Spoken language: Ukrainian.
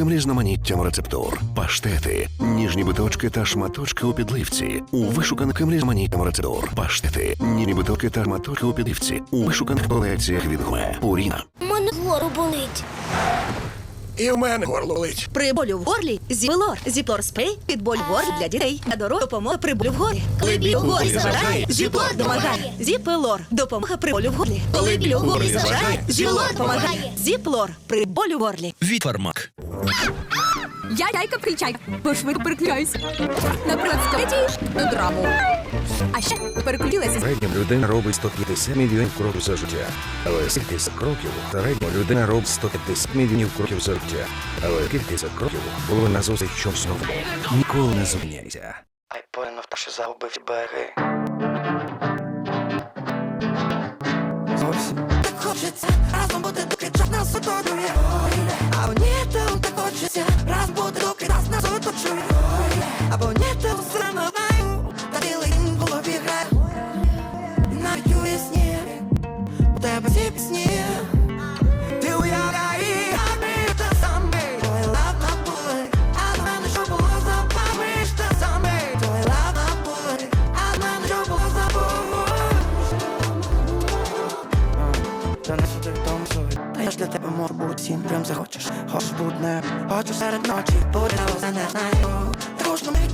широким різноманіттям рецептур, паштети, ніжні биточки та шматочки у підливці, у вишуканим різноманіттям рецептур, паштети, ніжні биточки та шматочки у підливці, у вишуканих колекціях від гуме. Пуріна. Мене гору болить. І в мене горло болить. При болю в горлі зіпелор. Зіплор спрей під боль в горлі для дітей. На дорогу допомога при болю в горлі. Коли біль у горлі заважає, зіплор допомагає. Зіпелор. Допомога при болю в горлі. Коли біль у горлі заважає, зіплор допомагає. Зіплор. При болю в горлі. Від Фармак. Я яйка причайка, бо швидко переключаюсь. Наприклад, з комедії драму. А ще переключилася Середньо людина робить 150 мільйонів кроків за життя. Але скільки за кроків середньо людина робить 150 мільйонів кроків за життя. Але скільки за кроків було назустріч чомусь новому. Ніколи не зупиняйся. Ай, поринув, що загубив береги. Так хочеться разом бути, доки час нас оточує А ні, там так хочеться раз бути, доки нас нас оточує Або ні, там все Та не суди в тому. Та я ж для тебе можу бути всім, прям захочеш. Хоч будь не, хочу серед ночі, буде, але не знаю.